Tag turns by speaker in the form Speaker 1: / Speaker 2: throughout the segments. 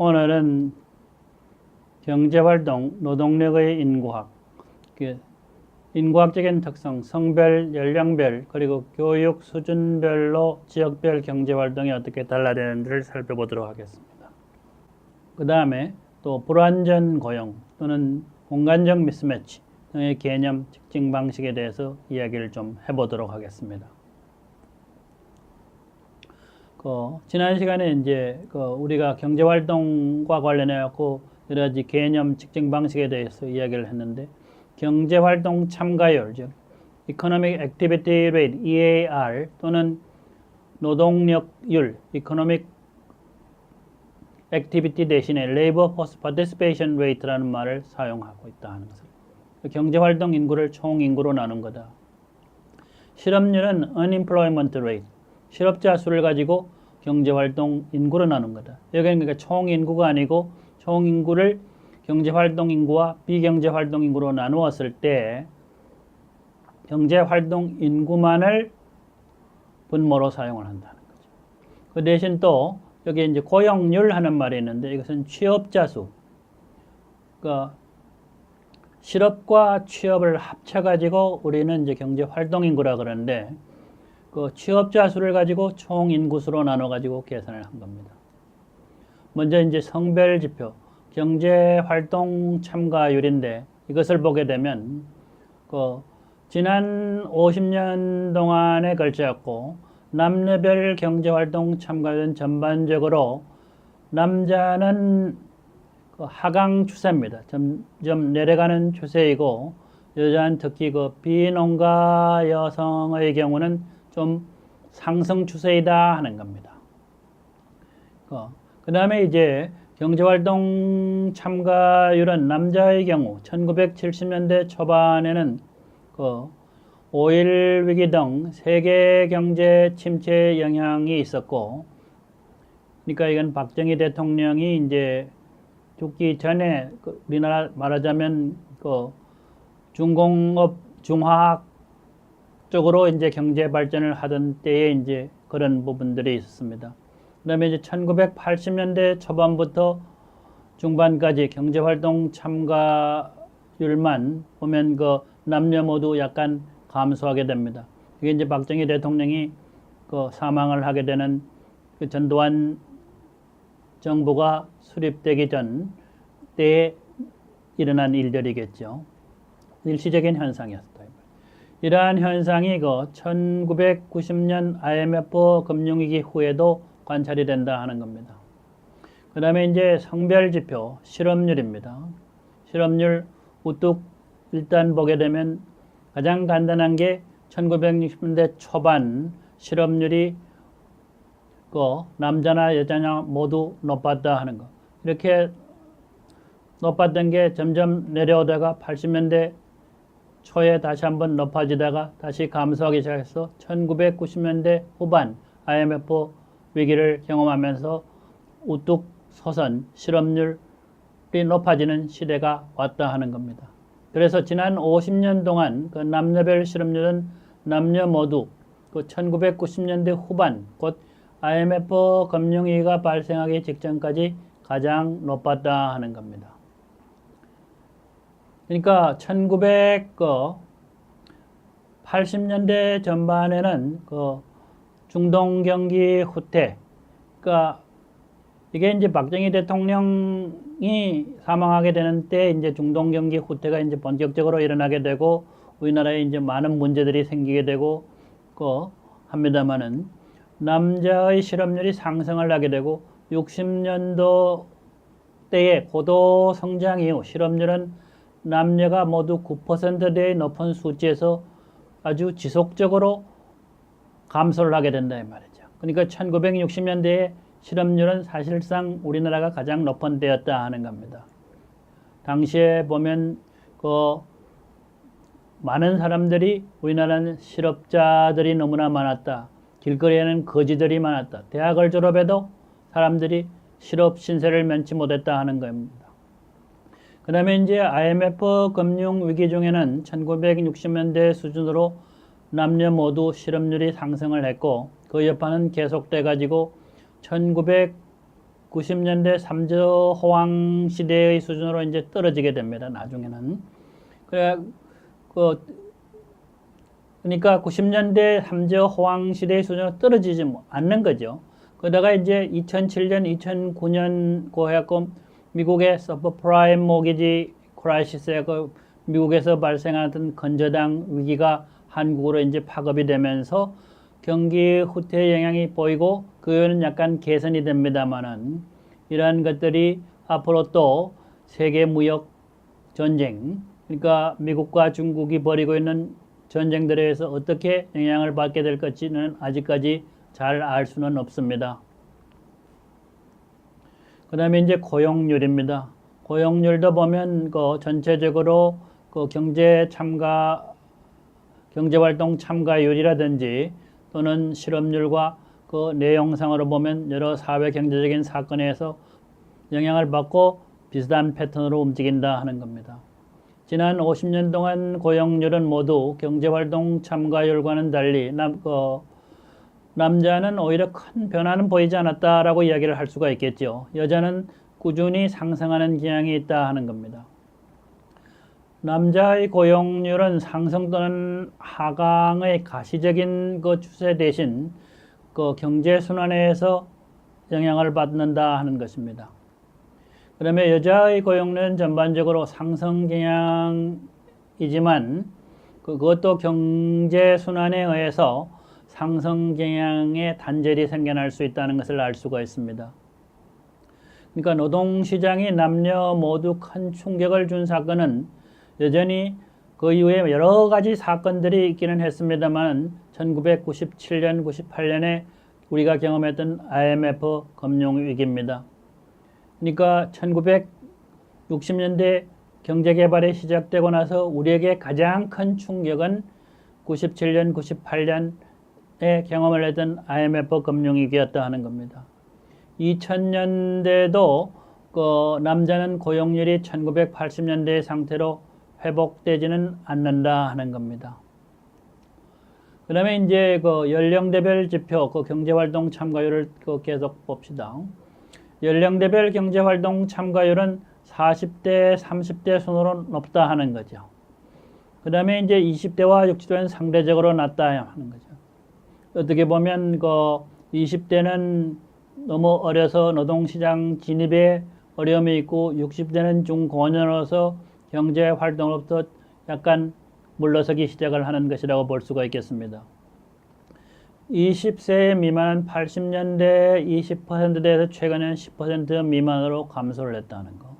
Speaker 1: 오늘은 경제활동, 노동력의 인구학, 그 인구학적인 특성, 성별, 연령별, 그리고 교육 수준별로 지역별 경제활동이 어떻게 달라지는지를 살펴보도록 하겠습니다. 그 다음에 또 불완전 고용 또는 공간적 미스매치 등의 개념, 특징 방식에 대해서 이야기를 좀 해보도록 하겠습니다. 그 지난 시간에 이제 그 우리가 경제 활동과 관련해 갖고 여러 가지 개념 측정 방식에 대해서 이야기를 했는데 경제 활동 참가율 즉 Economic Activity Rate EAR 또는 노동력률 Economic Activity 대신에 Labor Force Participation Rate라는 말을 사용하고 있다 하는 것을 경제 활동 인구를 총 인구로 나눈 거다. 실업률은 Unemployment Rate 실업자 수를 가지고 경제활동 인구로 나눈 거다. 여기는 그러니까 총 인구가 아니고 총 인구를 경제활동 인구와 비경제활동 인구로 나누었을 때 경제활동 인구만을 분모로 사용을 한다는 거죠. 그 대신 또 여기 이제 고용률 하는 말이 있는데 이것은 취업자 수. 그러니까 실업과 취업을 합쳐 가지고 우리는 이제 경제활동 인구라 그러는데 그 취업자 수를 가지고 총 인구수로 나눠 가지고 계산을 한 겁니다. 먼저 이제 성별 지표, 경제 활동 참가율인데 이것을 보게 되면 그 지난 50년 동안에 걸쳐갖고 남녀별 경제 활동 참가율은 전반적으로 남자는 그 하강 추세입니다. 점점 내려가는 추세이고 여자는 특히 그 비농가 여성의 경우는 좀 상승 추세이다 하는 겁니다. 그 다음에 이제 경제활동 참가율은 남자의 경우 1970년대 초반에는 그 오일 위기 등 세계 경제 침체 영향이 있었고, 그러니까 이건 박정희 대통령이 이제 죽기 전에 그 우리나라 말하자면 그 중공업 중화학 쪽으로 이제 경제 발전을 하던 때에 이제 그런 부분들이 있었습니다. 그다음에 이제 1980년대 초반부터 중반까지 경제 활동 참가율만 보면 그 남녀 모두 약간 감소하게 됩니다. 이게 이제 박정희 대통령이 그 사망을 하게 되는 그 전두환 정부가 수립되기 전 때에 일어난 일들이겠죠. 일시적인 현상이었습니다. 이러한 현상이 그 1990년 IMF 금융위기 후에도 관찰이 된다 하는 겁니다. 그 다음에 이제 성별 지표, 실업률입니다. 실업률 우뚝 일단 보게 되면 가장 간단한 게 1960년대 초반 실업률이 그 남자나 여자나 모두 높았다 하는 거. 이렇게 높았던 게 점점 내려오다가 80년대 초에 다시 한번 높아지다가 다시 감소하기 시작해서 1990년대 후반 IMF 위기를 경험하면서 우뚝 서선 실업률이 높아지는 시대가 왔다 하는 겁니다. 그래서 지난 50년 동안 그 남녀별 실업률은 남녀 모두 그 1990년대 후반 곧 IMF 금융위기가 발생하기 직전까지 가장 높았다 하는 겁니다. 그러니까 1980년대 전반에는 그 중동 경기 후퇴, 그러니까 이게 이제 박정희 대통령이 사망하게 되는 때 이제 중동 경기 후퇴가 이제 본격적으로 일어나게 되고 우리나라에 이제 많은 문제들이 생기게 되고 그 합니다만은 남자의 실업률이 상승을 하게 되고 60년도 때의 고도 성장 이후 실업률은 남녀가 모두 9%대의 높은 수치에서 아주 지속적으로 감소를 하게 된다 이 말이죠. 그러니까 1960년대에 실업률은 사실상 우리나라가 가장 높은 때였다 하는 겁니다. 당시에 보면 그 많은 사람들이 우리나라는 실업자들이 너무나 많았다. 길거리에는 거지들이 많았다. 대학을 졸업해도 사람들이 실업 신세를 면치 못했다 하는 겁니다. 그 다음에 이제 IMF 금융 위기 중에는 1960년대 수준으로 남녀 모두 실업률이 상승을 했고 그 여파는 계속돼 가지고 90년대 삼저 호황 시대의 수준으로 이제 떨어지게 됩니다. 나중에는. 그래 그 그러니까 90년대 삼저 호황 시대의 수준으로 떨어지지 뭐 않는 거죠. 그러다가 이제 2007년, 2009년 고해갖고 미국의 서브프라임 모기지 크라이시스에 그 미국에서 발생하던 건저당 위기가 한국으로 이제 파급이 되면서 경기 후퇴 영향이 보이고 그 이후에는 약간 개선이 됩니다만은 이러한 것들이 앞으로 또 세계 무역 전쟁 그러니까 미국과 중국이 벌이고 있는 전쟁들에 의해서 어떻게 영향을 받게 될 것지는 아직까지 잘 알 수는 없습니다. 그 다음에 이제 고용률입니다. 고용률도 보면 그 전체적으로 그 경제 참가, 경제활동 참가율이라든지 또는 실업률과 그 내용상으로 보면 여러 사회 경제적인 사건에서 영향을 받고 비슷한 패턴으로 움직인다 하는 겁니다. 지난 50년 동안 고용률은 모두 경제활동 참가율과는 달리 남, 그, 남자는 오히려 큰 변화는 보이지 않았다라고 이야기를 할 수가 있겠죠. 여자는 꾸준히 상승하는 경향이 있다 하는 겁니다. 남자의 고용률은 상승 또는 하강의 가시적인 그 추세 대신 그 경제 순환에서 영향을 받는다 하는 것입니다. 그러면 여자의 고용률은 전반적으로 상승 경향이지만 그것도 경제 순환에 의해서 상승 경향의 단절이 생겨날 수 있다는 것을 알 수가 있습니다. 그러니까 노동시장이 남녀 모두 큰 충격을 준 사건은 여전히 그 이후에 여러 가지 사건들이 있기는 했습니다만 1997년, 98년에 우리가 경험했던 IMF 금융위기입니다. 그러니까 1960년대 경제개발이 시작되고 나서 우리에게 가장 큰 충격은 97년, 98년 에 경험을 했던 IMF 금융위기였다 하는 겁니다. 2000년대도 그 남자는 고용률이 1980년대의 상태로 회복되지는 않는다 하는 겁니다. 그 다음에 이제 그 연령대별 지표, 그 경제활동 참가율을 그 계속 봅시다. 연령대별 경제활동 참가율은 40대, 30대 순으로 높다 하는 거죠. 그 다음에 이제 20대와 60대는 상대적으로 낮다 하는 거죠. 어떻게 보면 그 20대는 너무 어려서 노동시장 진입에 어려움이 있고 60대는 중고년으로서 경제 활동으로부터 약간 물러서기 시작을 하는 것이라고 볼 수가 있겠습니다. 20세 미만은 80년대 20%대에서 최근에는 10% 미만으로 감소를 했다는 거.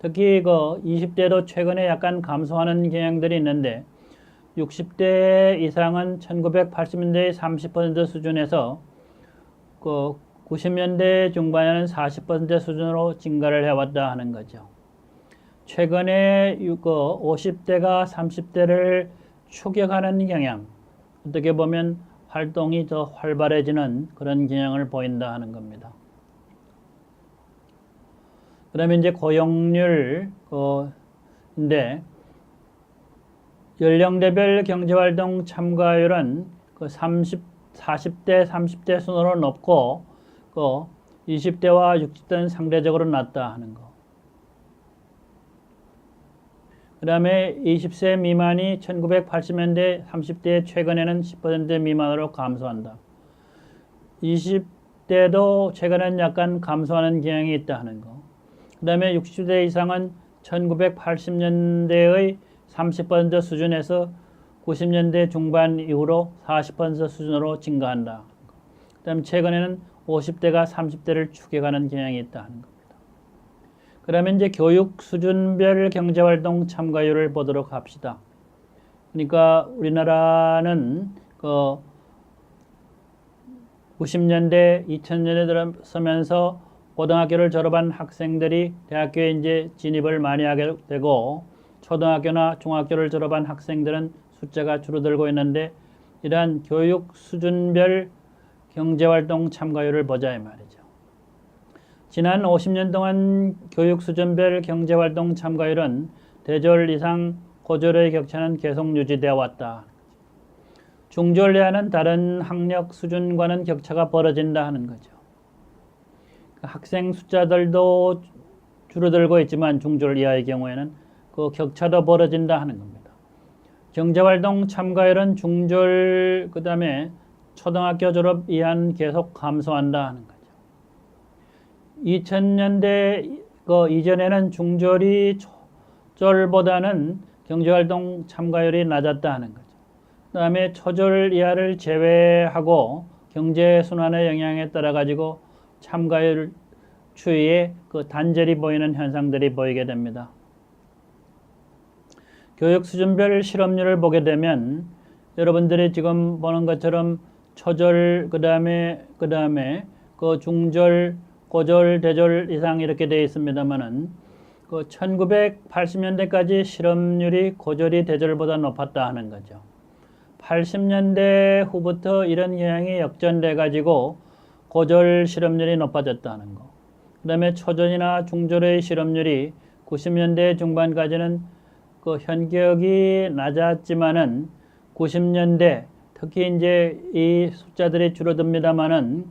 Speaker 1: 특히 그 20대도 최근에 약간 감소하는 경향들이 있는데 60대 이상은 1980년대의 30% 수준에서 그 90년대 중반에는 40% 수준으로 증가를 해왔다 하는 거죠. 최근에 그 50대가 30대를 추격하는 경향, 어떻게 보면 활동이 더 활발해지는 그런 경향을 보인다 하는 겁니다. 그다음에 이제 고용률 그인데 연령대별 경제활동 참가율은 그 30, 40대, 30대 순으로 높고 그 20대와 60대는 상대적으로 낮다 하는 거. 그 다음에 20세 미만이 1980년대 30대 최근에는 10% 미만으로 감소한다. 20대도 최근엔 약간 감소하는 경향이 있다 하는 거. 그 다음에 60대 이상은 1980년대의 30% 수준에서 90년대 중반 이후로 40% 수준으로 증가한다. 그 다음 최근에는 50대가 30대를 추격하는 경향이 있다 하는 거. 그러면 이제 교육 수준별 경제활동 참가율을 보도록 합시다. 그러니까 우리나라는 그 90년대, 2000년에 들어서면서 고등학교를 졸업한 학생들이 대학교에 이제 진입을 많이 하게 되고 초등학교나 중학교를 졸업한 학생들은 숫자가 줄어들고 있는데 이러한 교육 수준별 경제활동 참가율을 보자 이 말이죠. 지난 50년 동안 교육 수준별 경제활동 참가율은 대졸 이상 고졸의 격차는 계속 유지되어 왔다. 중졸 이하는 다른 학력 수준과는 격차가 벌어진다 하는 거죠. 학생 숫자들도 줄어들고 있지만 중졸 이하의 경우에는 그 격차도 벌어진다 하는 겁니다. 경제활동 참가율은 중졸 그 다음에 초등학교 졸업 이하는 계속 감소한다 하는 거죠. 2000년대 그 이전에는 중졸이 초졸보다는 경제활동 참가율이 낮았다 하는 거죠. 그 다음에 초졸 이하를 제외하고 경제 순환의 영향에 따라 가지고 참가율 추이에 그 단절이 보이는 현상들이 보이게 됩니다. 교육 수준별 실업률을 보게 되면 여러분들이 지금 보는 것처럼 초절 그다음에 그다음에 그 중절 고졸 대졸 이상 이렇게 되어 있습니다만은 그 1980년대까지 실업률이 고졸이 대졸보다 높았다 하는 거죠. 80년대 후부터 이런 경향이 역전돼 가지고 고졸 실업률이 높아졌다는 거. 그다음에 초졸이나 중졸의 실업률이 90년대 중반까지는 그 현격이 낮았지만은 90년대 특히 이제 이 숫자들이 줄어듭니다만은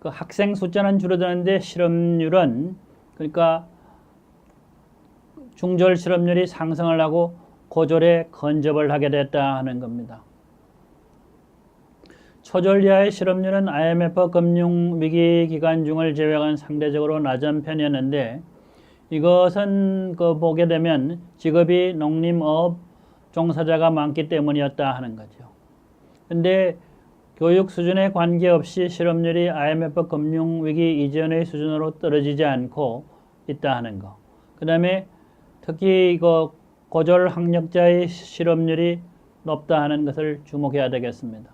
Speaker 1: 그 학생 숫자는 줄어드는데 실업률은 그러니까 중졸 실업률이 상승을 하고 고졸에 건접을 하게 됐다 하는 겁니다. 초졸 이하의 실업률은 IMF 금융 위기 기간 중을 제외한 상대적으로 낮은 편이었는데 이것은 그 보게 되면 직업이 농림업 종사자가 많기 때문이었다 하는 거죠. 근데 교육 수준에 관계없이 실업률이 IMF 금융 위기 이전의 수준으로 떨어지지 않고 있다 하는 거. 그 다음에 특히 이거 고졸 학력자의 실업률이 높다 하는 것을 주목해야 되겠습니다.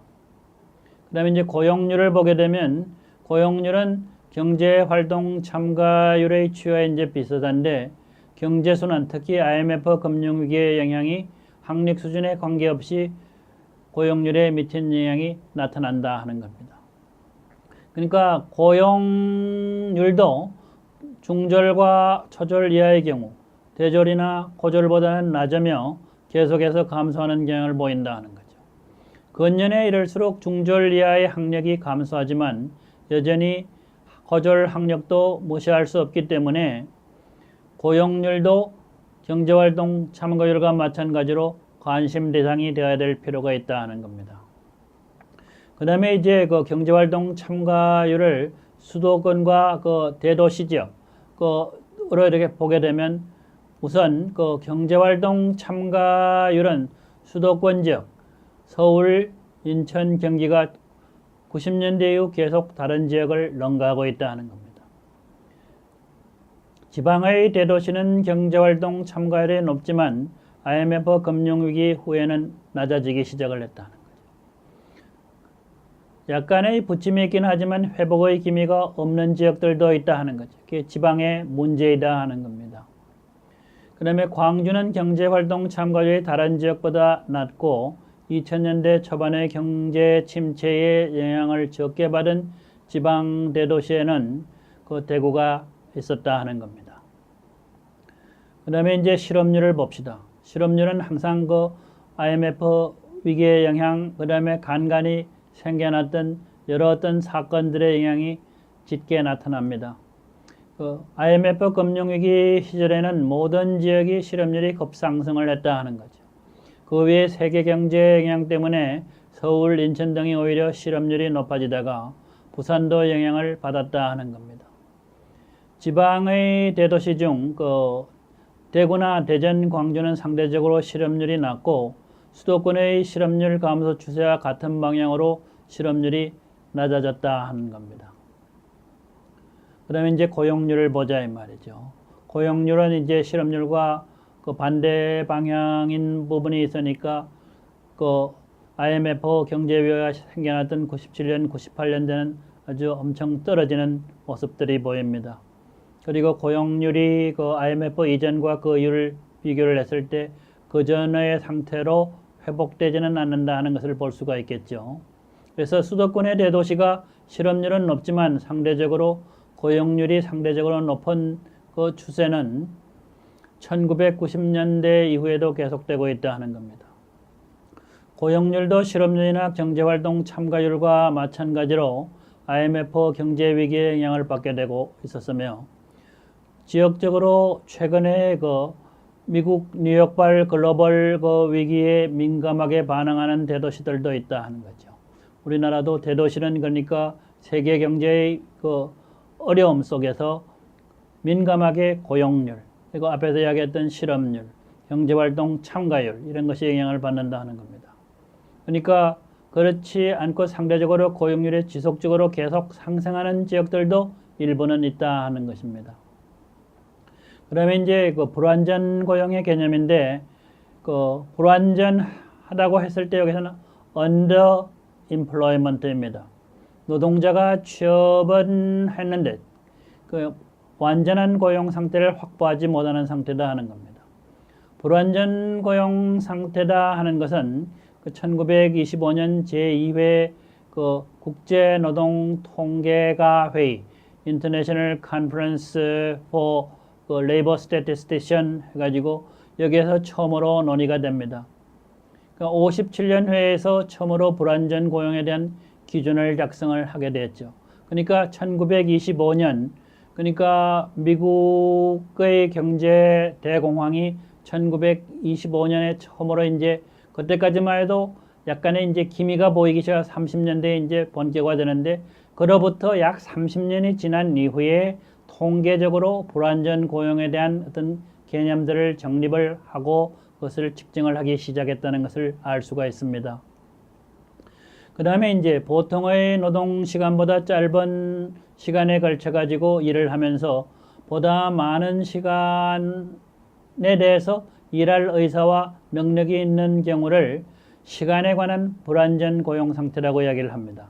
Speaker 1: 그 다음에 이제 고용률을 보게 되면 고용률은 경제 활동 참가율의 추이와 이제 비슷한데 경제 순환 특히 IMF 금융 위기의 영향이 학력 수준에 관계없이 고용률에 미친 영향이 나타난다 하는 겁니다. 그러니까 고용률도 중졸과 초졸 이하의 경우 대졸이나 고졸보다는 낮으며 계속해서 감소하는 경향을 보인다 하는 거죠. 근년에 이를수록 중졸 이하의 학력이 감소하지만 여전히 고졸 학력도 무시할 수 없기 때문에 고용률도 경제활동 참가율과 마찬가지로 관심 대상이 되어야 될 필요가 있다 하는 겁니다. 그 다음에 이제 그 경제활동 참가율을 수도권과 그 대도시 지역, 그으로 이렇게 보게 되면 우선 그 경제활동 참가율은 수도권 지역, 서울, 인천, 경기가 90년대 이후 계속 다른 지역을 능가하고 있다 하는 겁니다. 지방의 대도시는 경제활동 참가율이 높지만 IMF 금융위기 후에는 낮아지기 시작을 했다는 거죠. 약간의 부침이 있긴 하지만 회복의 기미가 없는 지역들도 있다 하는 거죠. 그게 지방의 문제이다 하는 겁니다. 그 다음에 광주는 경제활동 참가율이 다른 지역보다 낮고 2000년대 초반의 경제 침체의 영향을 적게 받은 지방 대도시에는 그 대구가 있었다 하는 겁니다. 그 다음에 이제 실업률을 봅시다. 실업률은 항상 그 IMF 위기의 영향, 그 다음에 간간히 생겨났던 여러 어떤 사건들의 영향이 짙게 나타납니다. 그 IMF 금융위기 시절에는 모든 지역이 실업률이 급상승을 했다 하는 거죠. 그 외에 세계 경제 영향 때문에 서울, 인천 등이 오히려 실업률이 높아지다가 부산도 영향을 받았다 하는 겁니다. 지방의 대도시 중 그 대구나 대전, 광주는 상대적으로 실업률이 낮고 수도권의 실업률 감소 추세와 같은 방향으로 실업률이 낮아졌다 하는 겁니다. 그 다음에 이제 고용률을 보자 이 말이죠. 고용률은 이제 실업률과 그 반대 방향인 부분이 있으니까 그 IMF 경제 위기가 생겨났던 97년, 98년대는 아주 엄청 떨어지는 모습들이 보입니다. 그리고 고용률이 그 IMF 이전과 그 이유를 비교를 했을 때 그 전의 상태로 회복되지는 않는다 하는 것을 볼 수가 있겠죠. 그래서 수도권의 대도시가 실업률은 높지만 상대적으로 고용률이 상대적으로 높은 그 추세는 1990년대 이후에도 계속되고 있다 하는 겁니다. 고용률도 실업률이나 경제활동 참가율과 마찬가지로 IMF 경제 위기의 영향을 받게 되고 있었으며 지역적으로 최근에 그 미국 뉴욕발 글로벌 그 위기에 민감하게 반응하는 대도시들도 있다 하는 거죠. 우리나라도 대도시는 그러니까 세계 경제의 그 어려움 속에서 민감하게 고용률 그리고 앞에서 이야기했던 실업률, 경제활동 참가율 이런 것이 영향을 받는다 하는 겁니다. 그러니까 그렇지 않고 상대적으로 고용률이 지속적으로 계속 상승하는 지역들도 일부는 있다 하는 것입니다. 그러면 이제 그 불완전 고용의 개념인데 그 불완전하다고 했을 때 여기서는 under employment입니다. 노동자가 취업은 했는데 그 완전한 고용 상태를 확보하지 못하는 상태다 하는 겁니다. 불완전 고용 상태다 하는 것은 그 1925년 제2회 그 국제 노동 통계가 회의 International Conference for 그 Labor Statistician 해가지고 여기에서 처음으로 논의가 됩니다. 그러니까 57년 회에서 처음으로 불완전 고용에 대한 기준을 작성을 하게 됐죠. 그러니까 1925년 그러니까 미국의 경제 대공황이 1925년에 처음으로 이제 그때까지만 해도 약간의 이제 기미가 보이기 시작 30년대에 이제 본격화되는데 그로부터 약 30년이 지난 이후에 통계적으로 불완전 고용에 대한 어떤 개념들을 정립을 하고 그것을 측정을 하기 시작했다는 것을 알 수가 있습니다. 그 다음에 이제 보통의 노동 시간보다 짧은 시간에 걸쳐 가지고 일을 하면서 보다 많은 시간에 대해서 일할 의사와 능력이 있는 경우를 시간에 관한 불완전 고용 상태라고 이야기를 합니다.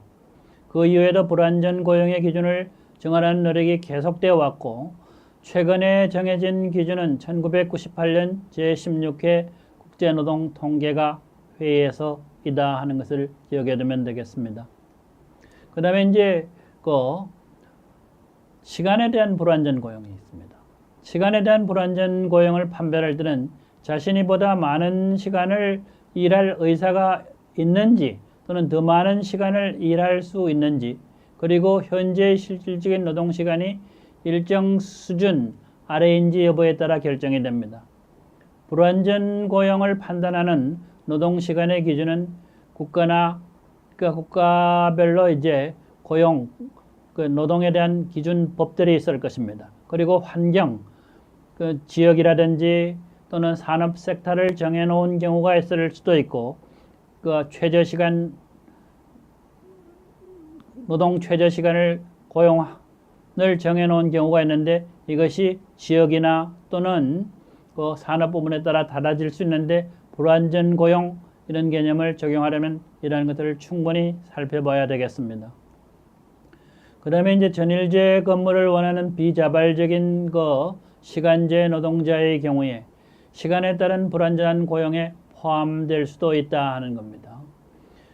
Speaker 1: 그 이후에도 불완전 고용의 기준을 정하라는 노력이 계속되어 왔고 최근에 정해진 기준은 1998년 제16회 국제노동 통계가 회의에서 이다 하는 것을 기억해 두면 되겠습니다. 그 다음에 이제 그 시간에 대한 불완전 고용이 있습니다. 시간에 대한 불완전 고용을 판별할 때는 자신이 보다 많은 시간을 일할 의사가 있는지 또는 더 많은 시간을 일할 수 있는지 그리고 현재 실질적인 노동 시간이 일정 수준 아래인지 여부에 따라 결정이 됩니다. 불완전 고용을 판단하는 노동 시간의 기준은 국가나 그 국가별로 이제 고용 그 노동에 대한 기준 법들이 있을 것입니다. 그리고 환경 그 지역이라든지 또는 산업 섹터를 정해 놓은 경우가 있을 수도 있고 그 최저 시간 노동 최저 시간을 고용을 정해 놓은 경우가 있는데 이것이 지역이나 또는 그 산업 부분에 따라 달라질 수 있는데 불완전 고용 이런 개념을 적용하려면 이러한 것들을 충분히 살펴봐야 되겠습니다. 그 다음에 이제 전일제 근무를 원하는 비자발적인 그 시간제 노동자의 경우에 시간에 따른 불완전한 고용에 포함될 수도 있다 하는 겁니다.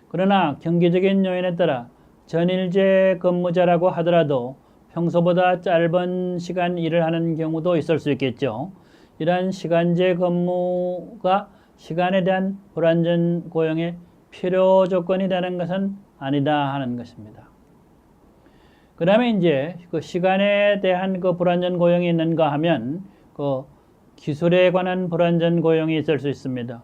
Speaker 1: 그러나 경기적인 요인에 따라 전일제 근무자라고 하더라도 평소보다 짧은 시간 일을 하는 경우도 있을 수 있겠죠. 이러한 시간제 근무가 시간에 대한 불완전 고용의 필요 조건이 되는 것은 아니다 하는 것입니다. 그 다음에 이제 그 시간에 대한 그 불완전 고용이 있는가 하면 그 기술에 관한 불완전 고용이 있을 수 있습니다.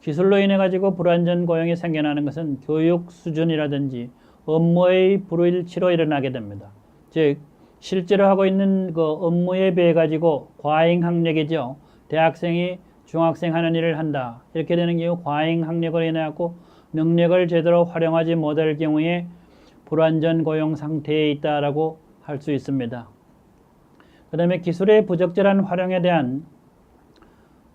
Speaker 1: 기술로 인해 가지고 불완전 고용이 생겨나는 것은 교육 수준이라든지 업무의 불일치로 일어나게 됩니다. 즉 실제로 하고 있는 그 업무에 비해 가지고 과잉 학력이죠. 대학생이 중학생 하는 일을 한다. 이렇게 되는 경우 과잉 학력으로 인해 갖고 능력을 제대로 활용하지 못할 경우에 불완전 고용 상태에 있다라고 할 수 있습니다. 그 다음에 기술의 부적절한 활용에 대한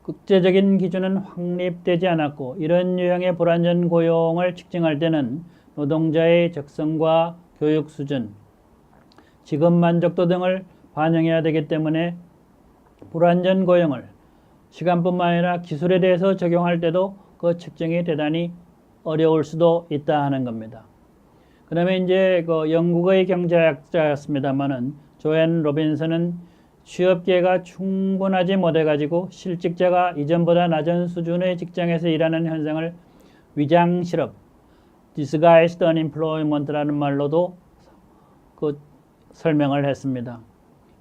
Speaker 1: 국제적인 기준은 확립되지 않았고 이런 유형의 불완전 고용을 측정할 때는 노동자의 적성과 교육 수준, 직업 만족도 등을 반영해야 되기 때문에 불완전 고용을 시간뿐만 아니라 기술에 대해서 적용할 때도 그 측정이 대단히 어려울 수도 있다 하는 겁니다. 그 다음에 이제 그 영국의 경제학자였습니다만은 조앤 로빈슨은 취업계가 충분하지 못해가지고 실직자가 이전보다 낮은 수준의 직장에서 일하는 현상을 위장 실업, disguised unemployment라는 말로도 그 설명을 했습니다.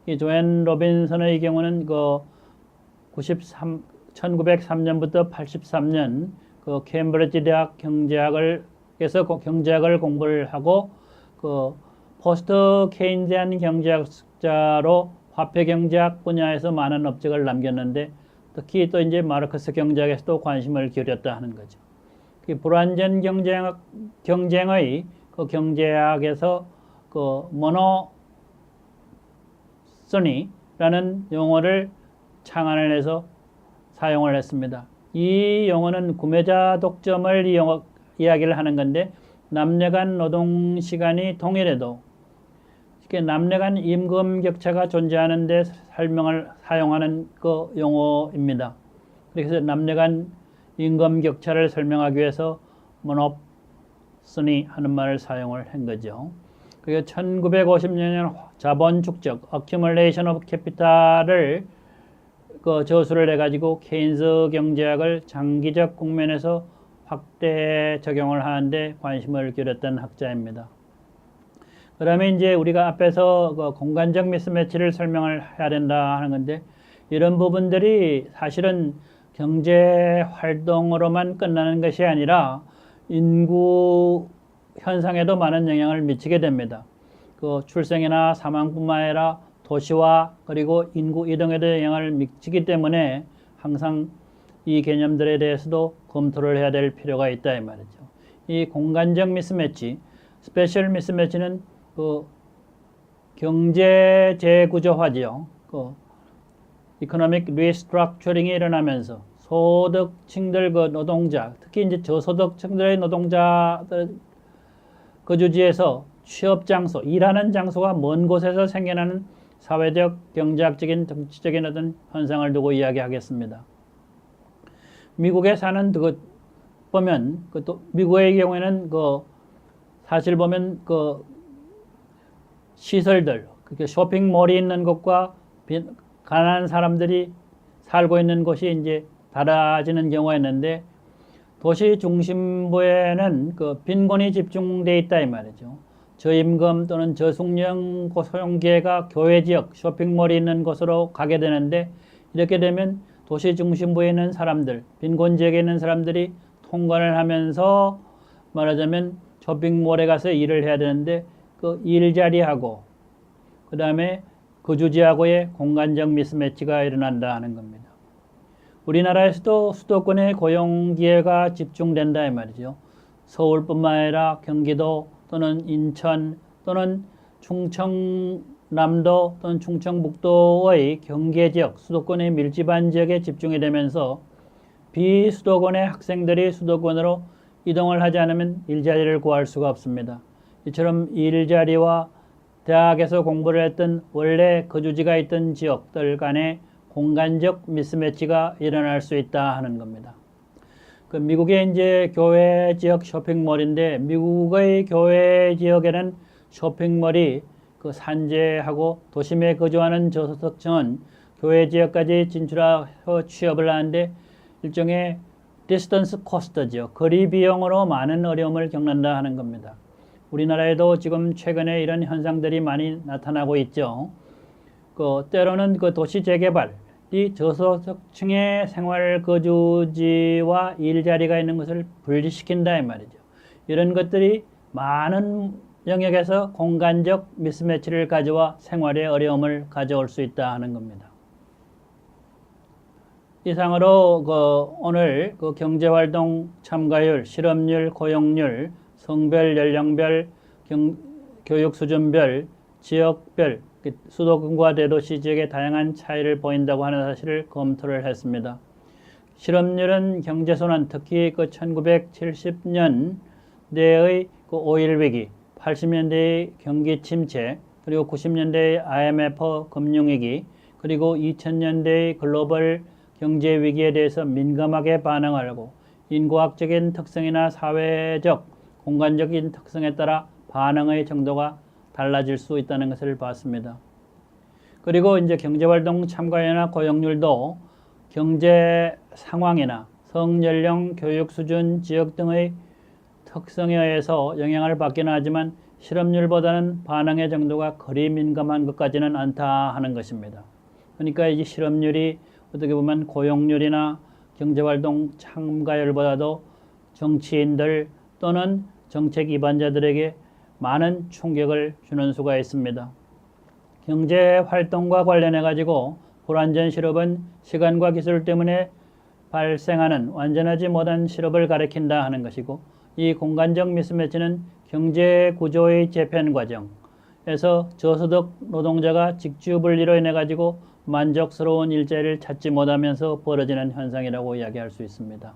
Speaker 1: 이 조앤 로빈슨의 경우는 그 93, 1903년부터 83년 그 케임브리지 대학 경제학을 에서 그 경제학을 공부를 하고 그 포스트 케인지안 경제학자로 화폐 경제학 분야에서 많은 업적을 남겼는데 특히 또 이제 마르크스 경제학에서도 관심을 기울였다 하는 거죠. 그 불완전 경쟁 경쟁의 그 경제학에서 그 모노 써니라는 용어를 창안을 해서 사용을 했습니다. 이 용어는 구매자 독점을 이용, 이야기를 하는 건데 남녀 간 노동 시간이 동일해도 이렇게 남녀 간 임금 격차가 존재하는데 설명을 사용하는 그 용어입니다. 그래서 남녀 간 임금 격차를 설명하기 위해서 모노스니 하는 말을 사용을 한 거죠. 그리고 1950년 자본 축적, accumulation of capital을 그 저수를 해가지고 케인스 경제학을 장기적 국면에서 확대 적용을 하는데 관심을 기울였던 학자입니다. 그러면 이제 우리가 앞에서 그 공간적 미스매치를 설명을 해야 된다 하는 건데 이런 부분들이 사실은 경제 활동으로만 끝나는 것이 아니라 인구 현상에도 많은 영향을 미치게 됩니다. 그 출생이나 사망뿐만 아니라 도시화 그리고 인구 이동에도 영향을 미치기 때문에 항상 이 개념들에 대해서도 검토를 해야 될 필요가 있다 이 말이죠. 이 공간적 미스매치, 스페셜 미스매치는 그 경제 재구조화지요. 그 이코노믹 리스트럭처링이 일어나면서 소득층들 그 노동자, 특히 이제 저소득층들의 노동자들 거주지에서 취업 장소, 일하는 장소가 먼 곳에서 생겨나는 사회적, 경제학적인, 정치적인 어떤 현상을 두고 이야기하겠습니다. 미국에 사는 그 보면 그 또 미국의 경우에는 그 사실 보면 그 시설들, 그게 쇼핑몰이 있는 곳과 가난한 사람들이 살고 있는 곳이 이제 달라지는 경우가 있는데 도시 중심부에는 그 빈곤이 집중돼 있다 이 말이죠. 저임금 또는 저숙련 고소용계가 교외 지역 쇼핑몰이 있는 곳으로 가게 되는데 이렇게 되면 도시 중심부에 있는 사람들, 빈곤 지역에 있는 사람들이 통관을 하면서 말하자면 쇼핑몰에 가서 일을 해야 되는데 그 일자리하고 그 다음에 거주지하고의 공간적 미스매치가 일어난다 하는 겁니다. 우리나라에서도 수도권의 고용 기회가 집중된다 이 말이죠. 서울뿐만 아니라 경기도 또는 인천 또는 충청 남도 또는 충청북도의 경계 지역, 수도권의 밀집한 지역에 집중이 되면서 비수도권의 학생들이 수도권으로 이동을 하지 않으면 일자리를 구할 수가 없습니다. 이처럼 일자리와 대학에서 공부를 했던 원래 거주지가 있던 지역들 간의 공간적 미스매치가 일어날 수 있다 하는 겁니다. 그 미국의 이제 교외 지역 쇼핑몰인데 미국의 교외 지역에는 쇼핑몰이 그 산재하고 도심에 거주하는 저소득층은 교외 지역까지 진출해서 취업을 하는데 일종의 디스턴스 코스트죠. 거리 비용으로 많은 어려움을 겪는다 하는 겁니다. 우리나라에도 지금 최근에 이런 현상들이 많이 나타나고 있죠. 그 때로는 그 도시 재개발, 이 저소득층의 생활 거주지와 일자리가 있는 것을 분리시킨다 이 말이죠. 이런 것들이 많은 영역에서 공간적 미스매치를 가져와 생활에 어려움을 가져올 수 있다 하는 겁니다. 이상으로 그 오늘 그 경제활동 참가율, 실업률, 고용률, 성별, 연령별, 경, 교육 수준별, 지역별 수도권과 대도시 지역의 다양한 차이를 보인다고 하는 사실을 검토를 했습니다. 실업률은 경제손환, 특히 그 1970년 대의 그 오일 위기, 80년대의 경기 침체, 그리고 90년대의 IMF 금융위기, 그리고 2000년대의 글로벌 경제 위기에 대해서 민감하게 반응하고 인구학적인 특성이나 사회적, 공간적인 특성에 따라 반응의 정도가 달라질 수 있다는 것을 봤습니다. 그리고 이제 경제활동 참가율이나 고용률도 경제 상황이나 성연령, 교육 수준, 지역 등의 특성에 의해서 영향을 받기는 하지만 실업률보다는 반응의 정도가 그리 민감한 것까지는 않다 하는 것입니다. 그러니까 이 실업률이 어떻게 보면 고용률이나 경제활동 참가율보다도 정치인들 또는 정책 위반자들에게 많은 충격을 주는 수가 있습니다. 경제 활동과 관련해 가지고 불완전 실업은 시간과 기술 때문에 발생하는 완전하지 못한 실업을 가리킨다 하는 것이고 이 공간적 미스매치는 경제 구조의 재편 과정에서 저소득 노동자가 직주 분리로 인해 가지고 만족스러운 일자리를 찾지 못하면서 벌어지는 현상이라고 이야기할 수 있습니다.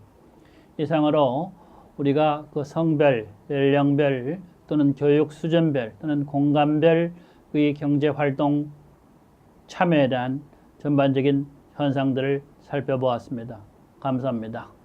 Speaker 1: 이상으로 우리가 그 성별, 연령별 또는 교육 수준별 또는 공간별 의 경제 활동 참여에 대한 전반적인 현상들을 살펴보았습니다. 감사합니다.